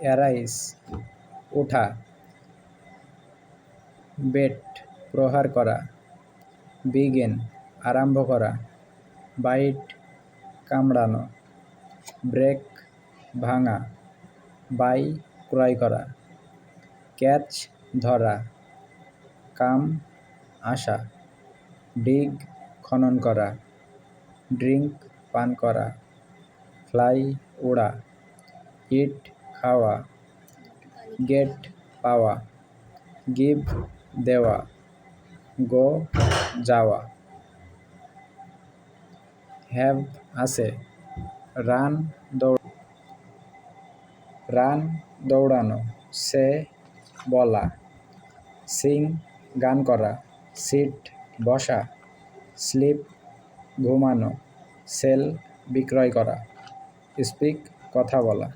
Arise ওঠা bet, প্রহার করা, বিগেন, আরম্ভ করা, বাইট, কামড়ানো, ব্রেক, ভাঙা, বাই, ক্রয় করা, ক্যাচ, ধরা, কাম, আসা, ডিগ, খনন করা, ড্রিঙ্ক, পান করা, ফ্লাই ওড়া ইট খাওয়া গেট পাওয়া গিভ দেওয়া গো যাওয়া হ্যাভ আছে রান দৌড় রান দৌড়ানো, সে বলা সিং গান করা সিট বসা স্লিপ ঘুমানো সেল বিক্রয় করা স্পিক কথা বলা।